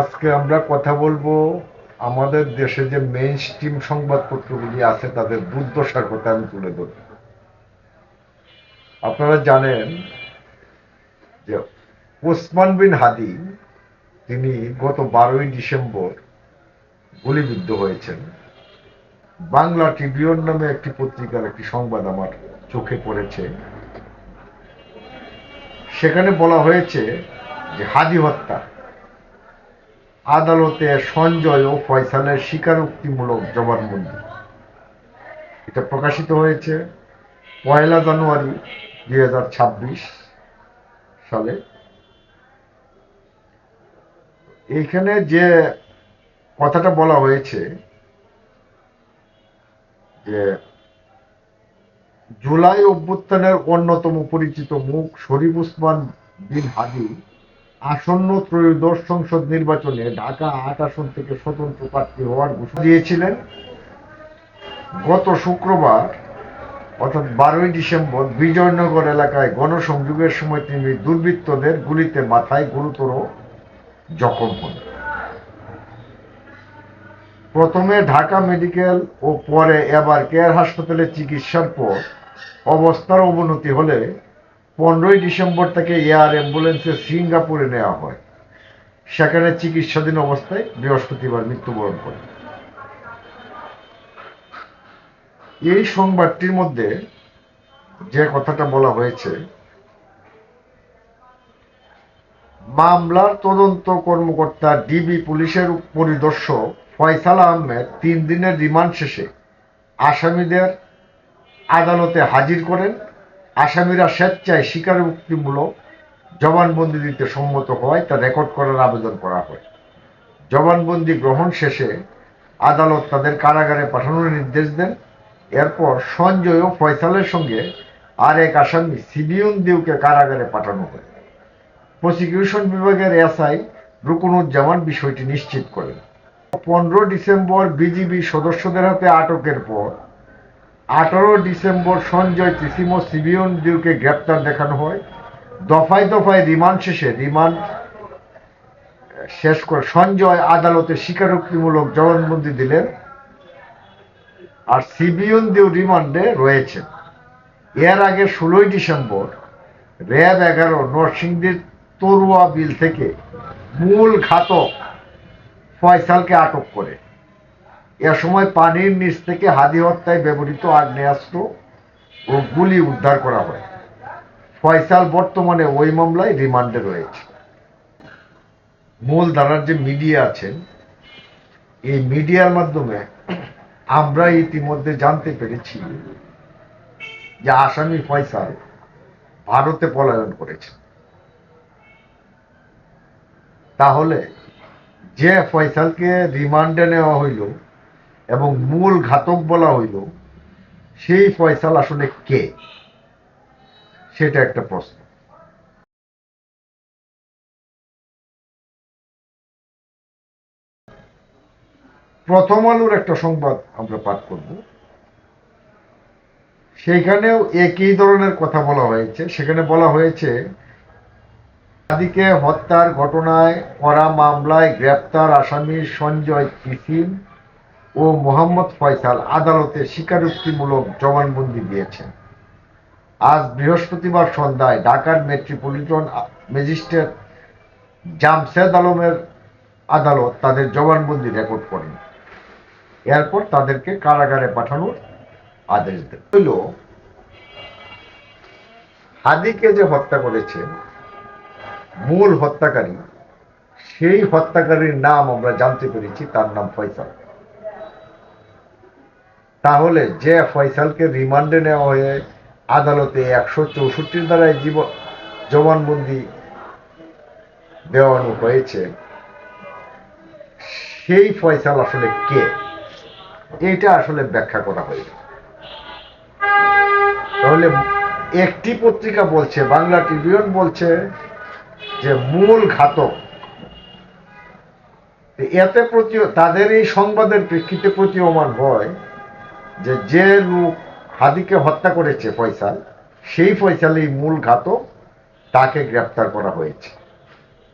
আজকে আমরা কথা বলব আমাদের দেশে যে মেইন স্ট্রিম সংবাদপত্রগুলি আছে, তাদের দুর্দশার কথা আমি তুলে ধরব। আপনারা জানেন যে ওসমান বিন হাদি, তিনি গত বারোই ডিসেম্বর গুলিবিদ্ধ হয়েছেন। বাংলা ট্রিবিউন নামে একটি পত্রিকার একটি সংবাদ আমার চোখে পড়েছে। সেখানে বলা হয়েছে যে হাদি হত্যা আদালতে সঞ্জয় ও ফয়সালের স্বীকারোক্তিমূলক জবানবন্দি। এটা প্রকাশিত হয়েছে পয়লা জানুয়ারি দুই হাজার ছাব্বিশ সালে। এইখানে যে কথাটা বলা হয়েছে যে জুলাই অভ্যুত্থানের অন্যতম পরিচিত মুখ শরীফ উসমান বিন হাদি আসন্ন ত্রয়োদশ সংসদ নির্বাচনে ঢাকা আট আসন থেকে স্বতন্ত্র প্রার্থী হওয়ার ঘোষণা দিয়েছিলেন। গত শুক্রবার, অর্থাৎ বারোই ডিসেম্বর, বিজয়নগর এলাকায় গণসংযোগের সময় তিনি দুর্বৃত্তদের গুলিতে মাথায় গুরুতর জখম হন। প্রথমে ঢাকা মেডিকেল ও পরে এবার কেয়ার হাসপাতালে চিকিৎসার পর অবস্থার অবনতি হলে পনেরোই ডিসেম্বর থেকে এয়ার অ্যাম্বুলেন্সে সিঙ্গাপুরে নেওয়া হয়। সেখানে চিকিৎসাধীন অবস্থায় বৃহস্পতিবার মৃত্যুবরণ করে। এই সংবাদটির মধ্যে যে কথাটা বলা হয়েছে, মামলার তদন্ত কর্মকর্তা ডিবি পুলিশের পরিদর্শক ফয়সাল আহমেদ তিন দিনের রিমান্ড শেষে আসামিদের আদালতে হাজির করেন। আসামিরা স্বেচ্ছায় স্বীকারোক্তিমূলক জবানবন্দি দিতে সম্মত হওয়ায় তা রেকর্ড করার আবেদন করা হয়। জবানবন্দি গ্রহণ শেষে আদালত তাদের কারাগারে পাঠানোর নির্দেশ দেন। এরপর সঞ্জয় ও ফয়সালের সঙ্গে আর এক আসামি সিবিউন দিউকে কারাগারে পাঠানো হয়। প্রসিকিউশন বিভাগের এসআই রুকুনুজ্জামান বিষয়টি নিশ্চিত করেন। পনেরো ডিসেম্বর বিজিবি সদস্যদের হাতে আটকের পর আঠারো ডিসেম্বর সঞ্জয় তিসিমো সিবিউন দিউকে গ্রেপ্তার দেখানো হয়। দফায় দফায় রিমান্ড শেষে রিমান্ড শেষ করে সঞ্জয় আদালতে স্বীকারোক্তিমূলক জবানবন্দি দিলেন আর সিবিউন দিউ রিমান্ডে রয়েছেন এর আগে ষোলোই ডিসেম্বর র্যাব এগারো নরসিংদীর তরুয়া বিল থেকে মূল ঘাতক ফয়সালকে আটক করে। এ সময় পানির নিচ থেকে হাদি হত্যায় ব্যবহৃত আগ্নেয়াস্ত্র ও গুলি উদ্ধার করা হয়। ফয়সাল বর্তমানে ওই মামলায় রিমান্ডে রয়েছে। মূল ধারার যে মিডিয়া আছেন, এই মিডিয়ার মাধ্যমে আমরা ইতিমধ্যে জানতে পেরেছি যে আসামি ফয়সাল ভারতে পলায়ন করেছে তাহলে যে ফয়সালকে রিমান্ডে নেওয়া হইল এবং মূল ঘাতক বলা হইল, সেই ফয়সাল আসলে কে? সেটা একটা প্রশ্ন। প্রথম আলোর একটা সংবাদ আমরা পাঠ করব। সেইখানেও একই ধরনের কথা বলা হয়েছে। সেখানে বলা হয়েছে আদিকে হত্যার ঘটনায় করা মামলায় গ্রেপ্তার আসামি সঞ্জয় কিসিম ও মোহাম্মদ ফয়সাল আদালতে স্বীকারোক্তিমূলক জবানবন্দি দিয়েছেন। আজ বৃহস্পতিবার সন্ধ্যায় ঢাকার মেট্রোপলিটন ম্যাজিস্ট্রেট জামশেদ আলমের আদালত তাদের জবানবন্দি রেকর্ড করেন। এরপর তাদেরকে কারাগারে পাঠানোর আদেশ দেন। হইল, হাদিকে যে হত্যা করেছে, মূল হত্যাকারী, সেই হত্যাকারীর নাম আমরা জানতে পেরেছি, তার নাম ফয়সাল। তাহলে যে ফয়সালকে রিমান্ডে নেওয়া হয়ে আদালতে একশো চৌষট্টির দ্বারাই জীব, জবানবন্দি দেওয়ানো হয়েছে, সেই ফয়সাল আসলে কে? এটা আসলে ব্যাখ্যা করা হয়েছে তাহলে একটি পত্রিকা বলছে, বাংলা ট্রিবিউন বলছে যে মূল ঘাতক, এতে প্রতি, তাদের এই সংবাদের প্রেক্ষিতে প্রতি প্রতীয়মান হয় যে যে লোক হাদিকে হত্যা করেছে ফয়সাল, সেই ফয়সালই মূল ঘাতক তাকে গ্রেপ্তার করা হয়েছে।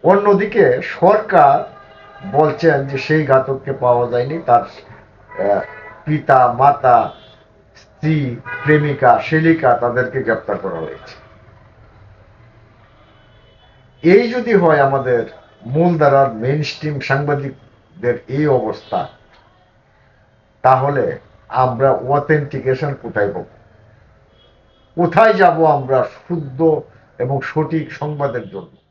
অন্যদিকে সরকার বলছেন যে সেই ঘাতককে পাওয়া যায়নি, তার পিতা, মাতা, স্ত্রী, প্রেমিকা শেলিকা তাদেরকে গ্রেপ্তার করা হয়েছে। এই যদি হয় আমাদের মূলধারার মেইন স্ট্রিম সাংবাদিকদের এই অবস্থা, তাহলে আমরা অথেন্টিকেশন কোথায় পাবো? কোথায় যাব আমরা শুদ্ধ এবং সঠিক সংবাদের জন্য?